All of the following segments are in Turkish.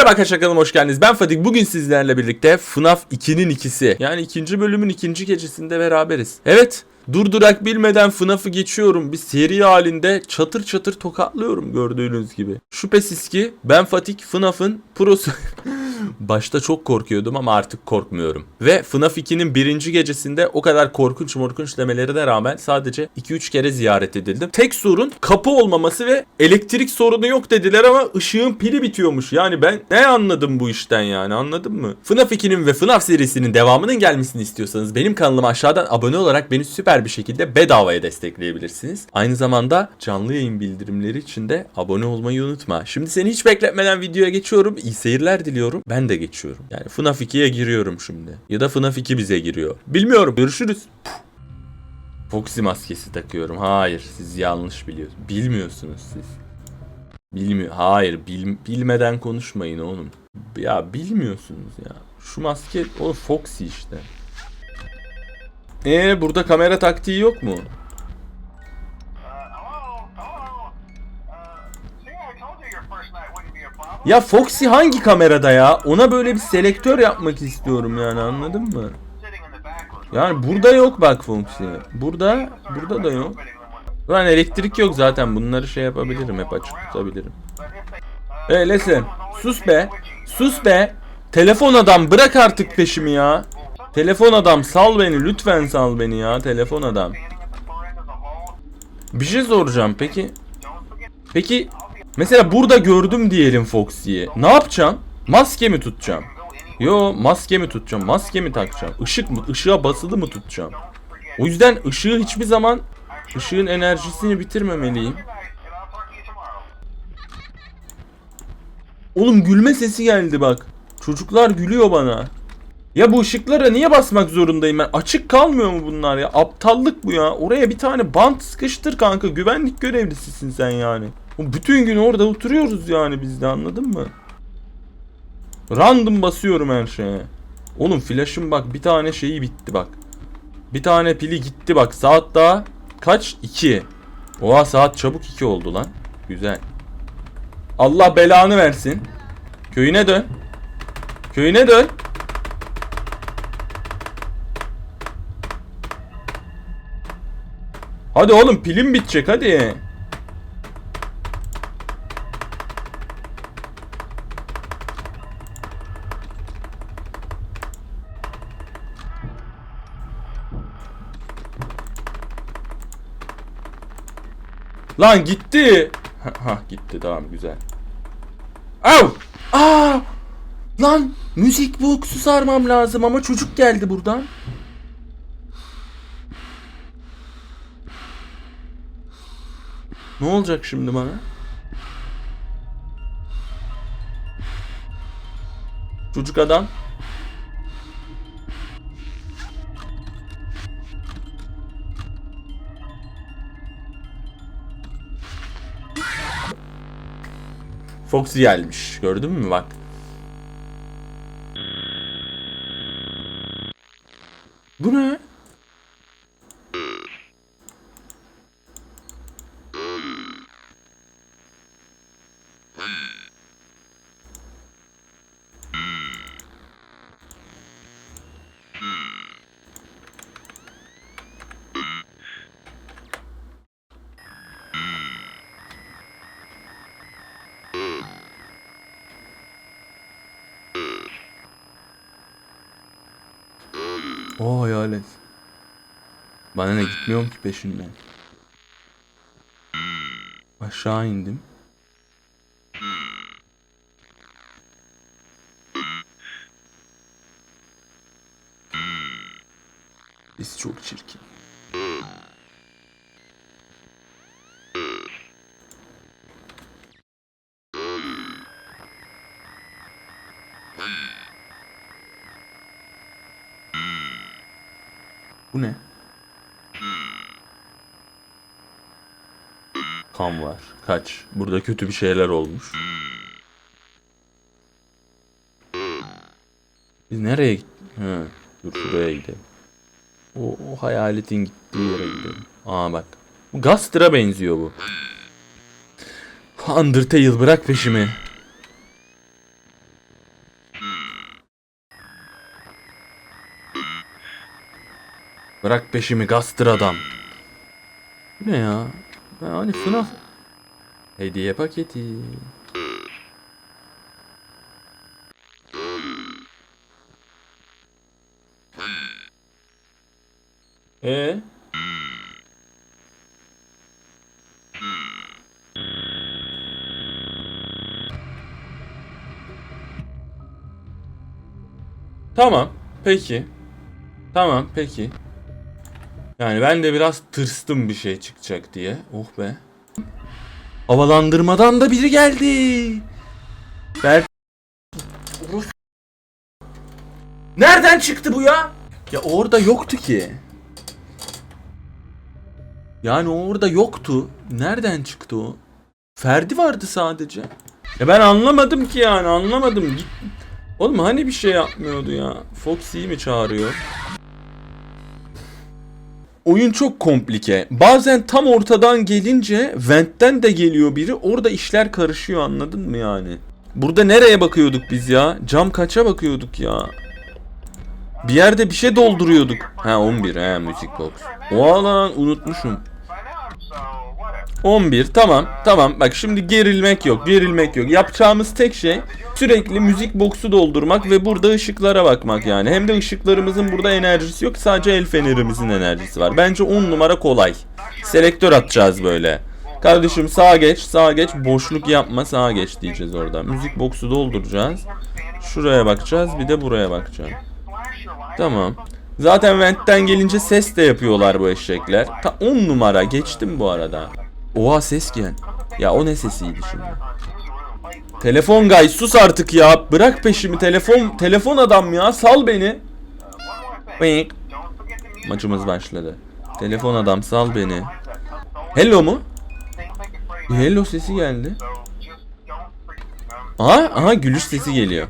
Merhaba arkadaşlar hoş geldiniz. Ben Fatih. Bugün sizlerle birlikte FNAF 2'nin ikisi. Yani ikinci bölümün ikinci gecesinde beraberiz. Evet. Durdurak bilmeden FNAF'ı geçiyorum. Bir seri halinde çatır çatır tokatlıyorum gördüğünüz gibi. Şüphesiz ki ben Fatih FNAF'ın prosu. Başta çok korkuyordum ama artık korkmuyorum. Ve FNAF 2'nin birinci gecesinde o kadar korkunç morkunç demelerine rağmen sadece 2-3 kere ziyaret edildim. Tek sorun kapı olmaması ve elektrik sorunu yok dediler ama ışığın pili bitiyormuş. Yani ben ne anladım bu işten yani anladın mı? FNAF 2'nin ve FNAF serisinin devamının gelmesini istiyorsanız benim kanalıma aşağıdan abone olarak beni süper bir şekilde bedavaya destekleyebilirsiniz. Aynı zamanda canlı yayın bildirimleri için de abone olmayı unutma. Şimdi seni hiç bekletmeden videoya geçiyorum. İyi seyirler diliyorum. Ben de geçiyorum. Yani FNAF 2'ye giriyorum şimdi. Ya da FNAF 2 bize giriyor. Bilmiyorum. Görüşürüz. Foxy maskesi takıyorum. Hayır, siz yanlış biliyorsunuz. Bilmiyorsunuz siz. Bilmiyor. Hayır, bil- bilmeden konuşmayın oğlum. Ya bilmiyorsunuz ya. Şu maske o Foxy işte. Ee burada kamera taktiği yok mu? Ya Foxy hangi kamerada ya? Ona böyle bir selektör yapmak istiyorum yani anladın mı? Yani burada yok bak Foxy. Burada, burada da yok. Lan elektrik yok zaten bunları şey yapabilirim hep açık tutabilirim. Hey listen. Sus be. Sus be. Telefon adam bırak artık peşimi ya. Telefon adam sal beni lütfen sal beni ya telefon adam. Bir şey soracağım peki. Peki mesela burada gördüm diyelim Foxy'yi. Ne yapacağım? Maske mi tutacağım? Yo maske mi tutacağım? Maske mi takacağım? Işık mı? Işığa basılı mı tutacağım? O yüzden ışığı hiçbir zaman ışığın enerjisini bitirmemeliyim. Oğlum gülme sesi geldi bak. Çocuklar gülüyor bana. Ya bu ışıklara niye basmak zorundayım ben? Açık kalmıyor mu bunlar ya? Aptallık bu ya. Oraya bir tane bant sıkıştır kanka. Güvenlik görevlisisin sen yani. Bütün gün orada oturuyoruz yani biz de anladın mı? Random basıyorum her şeye. Oğlum flash'ım bak bir tane şeyi bitti bak. Bir tane pili gitti bak. Saat daha kaç? 2. Oha saat çabuk 2 oldu lan. Güzel. Allah belanı versin. Köyüne dön. Köyüne dön. Hadi oğlum pilim bitecek hadi. Lan gitti. Ha, gitti tamam güzel. Au! Aa! Lan müzik bu su sarmam lazım ama çocuk geldi buradan. Ne olacak şimdi bana? Çocuk adam. Foxy gelmiş. Gördün mü bak. Bu ne? O hayalet. Bana ne gitmiyorum ki peşinden. Aşağı indim. Biz çok çirkin. kan var. Kaç. Burada kötü bir şeyler olmuş. Biz nereye He, dur şuraya gidelim. O, o hayaletin gittiği yere gidelim. Aa bak. Bu Gaster'a benziyor bu. Undertale bırak peşimi. Bırak peşimi Gaster adam. Bu ne ya? Hani FNAF... Hediye paketi. E Tamam. Peki. Tamam peki. Yani ben de biraz tırstım bir şey çıkacak diye. Oh be. Havalandırmadan da biri geldi. Ber Nereden çıktı bu ya? Ya orada yoktu ki. Yani orada yoktu. Nereden çıktı o? Ferdi vardı sadece. Ya ben anlamadım ki yani anlamadım. Oğlum hani bir şey yapmıyordu ya? Foxy'yi mi çağırıyor? Oyun çok komplike. Bazen tam ortadan gelince Vent'ten de geliyor biri. Orada işler karışıyor anladın mı yani? Burada nereye bakıyorduk biz ya? Cam kaça bakıyorduk ya? Bir yerde bir şey dolduruyorduk. Ha 11 he müzik box. O lan unutmuşum. 11 tamam tamam. Bak şimdi gerilmek yok gerilmek yok. Yapacağımız tek şey sürekli müzik boksu doldurmak ve burada ışıklara bakmak yani. Hem de ışıklarımızın burada enerjisi yok sadece el fenerimizin enerjisi var. Bence 10 numara kolay. Selektör atacağız böyle. Kardeşim sağa geç sağa geç. Boşluk yapma sağa geç diyeceğiz orada. Müzik boksu dolduracağız. Şuraya bakacağız bir de buraya bakacağız. Tamam. Zaten ventten gelince ses de yapıyorlar bu eşekler. Ta 10 numara geçtim bu arada. Oha ses gel. Ya o ne sesiydi şimdi? Telefon guy sus artık ya. Bırak peşimi telefon telefon adam ya sal beni. Music. Maçımız başladı. Telefon adam sal beni. Hello mu? Hello sesi geldi. Aha aha gülüş sesi geliyor.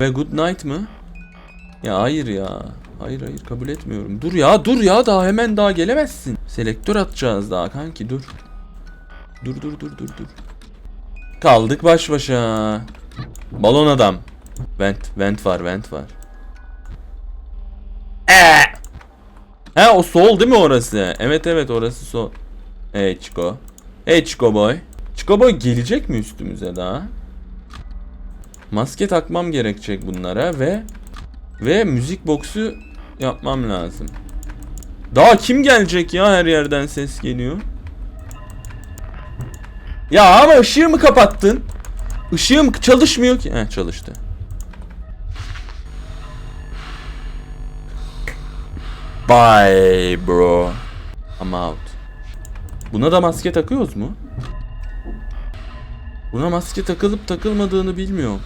Ve good night mı? Ya hayır ya. Hayır hayır kabul etmiyorum. Dur ya dur ya daha hemen daha gelemezsin. Selektör atacağız daha kanki dur. Dur dur dur dur dur. Kaldık baş başa. Balon adam. Vent, vent var, vent var. Ee! He o sol değil mi orası? Evet evet orası sol. Hey Chico. Hey Chico boy. Chico boy gelecek mi üstümüze daha? Maske takmam gerekecek bunlara ve ve müzik boksu yapmam lazım. Daha kim gelecek ya her yerden ses geliyor. Ya ama ışığı mı kapattın? Işığım çalışmıyor ki. Heh çalıştı. Bye bro. I'm out. Buna da maske takıyoruz mu? Buna maske takılıp takılmadığını bilmiyorum.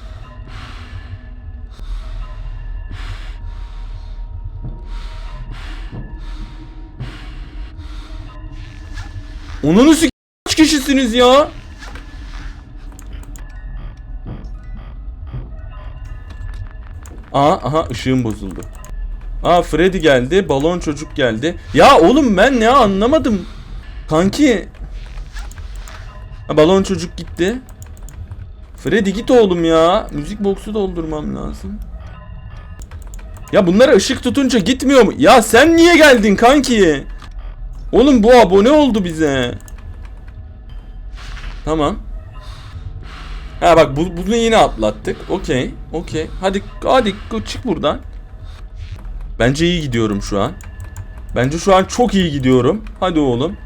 Onun üstü kaç kişisiniz ya? Aa, aha ışığım bozuldu. Aa Freddy geldi, balon çocuk geldi. Ya oğlum ben ne anlamadım. Kanki. Ha, balon çocuk gitti. Freddy git oğlum ya. Müzik boksu doldurmam lazım. Ya bunlara ışık tutunca gitmiyor mu? Ya sen niye geldin kanki? Oğlum bu abone oldu bize. Tamam. Ha bak bu, bunu yine atlattık. Okey. Okey. Hadi hadi çık buradan. Bence iyi gidiyorum şu an. Bence şu an çok iyi gidiyorum. Hadi oğlum.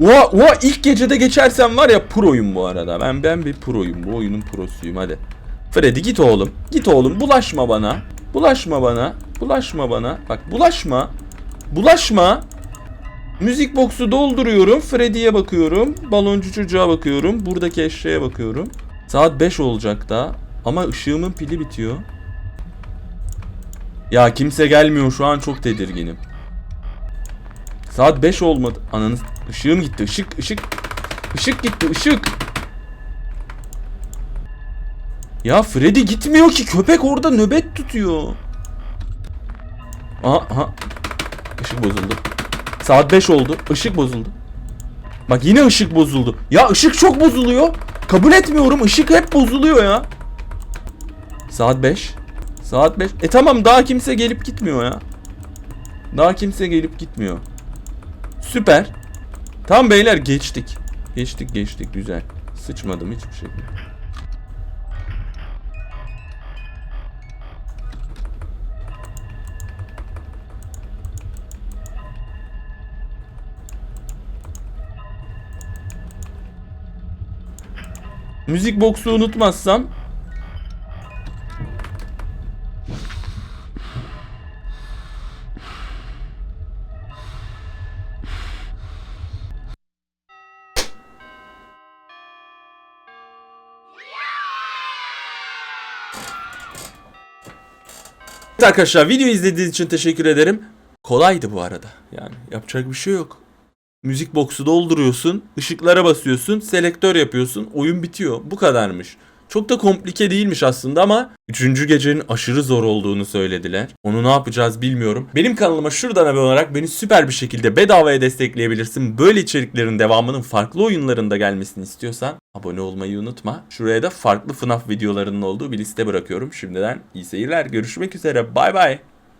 Oha, oha ilk gecede geçersem var ya proyum bu arada. Ben ben bir proyum. Bu oyunun prosuyum hadi. Freddy git oğlum. Git oğlum. Bulaşma bana. Bulaşma bana. Bulaşma bana. Bak bulaşma. Bulaşma. Müzik boksu dolduruyorum. Freddy'ye bakıyorum. Baloncu çocuğa bakıyorum. Buradaki eşeğe bakıyorum. Saat 5 olacak da. Ama ışığımın pili bitiyor. Ya kimse gelmiyor şu an çok tedirginim. Saat 5 olmadı. Ananız ışığım gitti. Işık ışık. Işık gitti ışık. Ya Freddy gitmiyor ki köpek orada nöbet tutuyor. Aha. Işık bozuldu. Saat 5 oldu. Işık bozuldu. Bak yine ışık bozuldu. Ya ışık çok bozuluyor. Kabul etmiyorum. Işık hep bozuluyor ya. Saat 5. Saat 5. E tamam daha kimse gelip gitmiyor ya. Daha kimse gelip gitmiyor. Süper. Tamam beyler geçtik. Geçtik geçtik güzel. Sıçmadım hiçbir şekilde. Müzik boksu unutmazsam Evet arkadaşlar video izlediğiniz için teşekkür ederim. Kolaydı bu arada. Yani yapacak bir şey yok. Müzik boksu dolduruyorsun, ışıklara basıyorsun, selektör yapıyorsun, oyun bitiyor. Bu kadarmış. Çok da komplike değilmiş aslında ama 3. gecenin aşırı zor olduğunu söylediler. Onu ne yapacağız bilmiyorum. Benim kanalıma şuradan abone olarak beni süper bir şekilde bedavaya destekleyebilirsin. Böyle içeriklerin devamının farklı oyunlarında gelmesini istiyorsan abone olmayı unutma. Şuraya da farklı FNAF videolarının olduğu bir liste bırakıyorum. Şimdiden iyi seyirler. Görüşmek üzere. Bay bay.